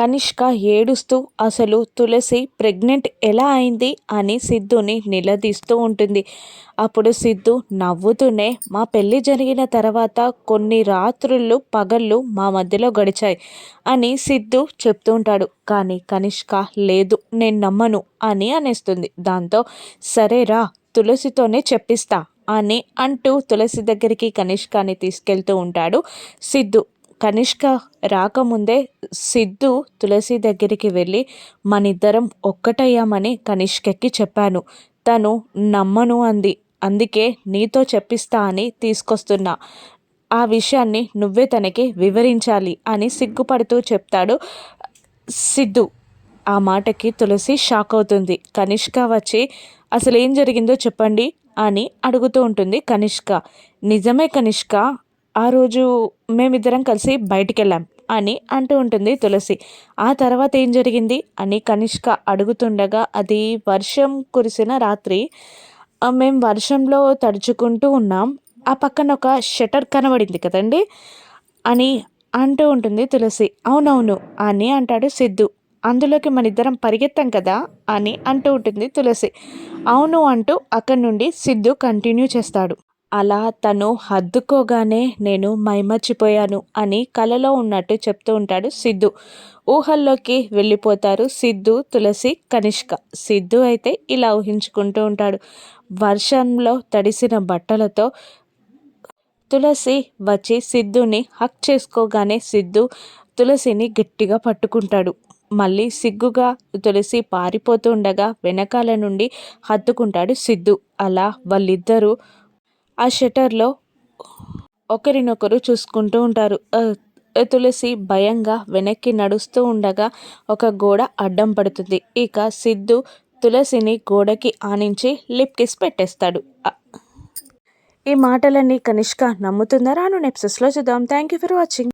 కనిష్క ఏడుస్తూ అసలు తులసి ప్రెగ్నెంట్ ఎలా అయింది? అని సిద్ధుని నిలదీస్తూ ఉంటుంది. అప్పుడు సిద్ధు నవ్వుతూనే మా పెళ్ళి జరిగిన తర్వాత కొన్ని రాత్రుళ్ళు పగళ్ళు మా మధ్యలో గడిచాయి అని సిద్ధు చెప్తూ ఉంటాడు. కానీ కనిష్క లేదు నేను నమ్మను అని అనేస్తుంది. దాంతో సరేరా తులసితోనే చెప్పిస్తా అని అంటూ తులసి దగ్గరికి కనిష్కాని తీసుకెళ్తూ ఉంటాడు సిద్ధు. కనిష్క రాకముందే సిద్ధు తులసి దగ్గరికి వెళ్ళి మనిద్దరం ఒక్కటయ్యామని కనిష్కకి చెప్పాను. తను నమ్మను అంది. అందుకే నీతో చెప్పిస్తా అని తీసుకొస్తున్నా. ఆ విషయాన్ని నువ్వే తనకి వివరించాలి అని సిగ్గుపడుతూ చెప్తాడు సిద్ధు. ఆ మాటకి తులసి షాక్ అవుతుంది. కనిష్క వచ్చి అసలు ఏం జరిగిందో చెప్పండి అని అడుగుతూ ఉంటుంది కనిష్క. నిజమే కనిష్క ఆ రోజు మేమిద్దరం కలిసి బయటికి వెళ్ళాం అని అంటూ ఉంటుంది తులసి. ఆ తర్వాత ఏం జరిగింది? అని కనిష్క అడుగుతుండగా అది వర్షం కురిసిన రాత్రి. మేము వర్షంలో తడుచుకుంటూ ఉన్నాం. ఆ పక్కన ఒక షటర్ కనబడింది కదండి? అని అంటూ ఉంటుంది తులసి. అవునవును అని అంటాడు సిద్ధు. అందులోకి మన ఇద్దరం పరిగెత్తాం కదా? అని అంటూ ఉంటుంది తులసి. అవును అంటూ అక్కడి నుండి సిద్ధు కంటిన్యూ చేస్తాడు. అలా తను హద్దుకోగానే నేను మైమర్చిపోయాను అని కలలో ఉన్నట్టు చెప్తూ ఉంటాడు సిద్ధు. ఊహల్లోకి వెళ్ళిపోతారు సిద్ధు తులసి కనిష్క. సిద్ధు అయితే ఇలా ఊహించుకుంటూ ఉంటాడు. వర్షంలో తడిసిన బట్టలతో తులసి వచ్చి సిద్ధుని హక్ చేసుకోగానే సిద్ధు తులసిని గట్టిగా పట్టుకుంటాడు. మళ్ళీ సిగ్గుగా తులసి పారిపోతుండగా వెనకాల నుండి హత్తుకుంటాడు సిద్ధు. అలా వాళ్ళిద్దరూ ఆ షటర్లో ఒకరినొకరు చూసుకుంటూ ఉంటారు. తులసి భయంగా వెనక్కి నడుస్తూ ఉండగా ఒక గోడ అడ్డం పడుతుంది. ఇక సిద్ధు తులసిని గోడకి ఆనించి లిప్ కిస్ పెట్టేస్తాడు. ఈ మాటలన్నీ కనిష్క నమ్ముతుందా? రాను నెప్సెస్లో చూద్దాం. Thank you for watching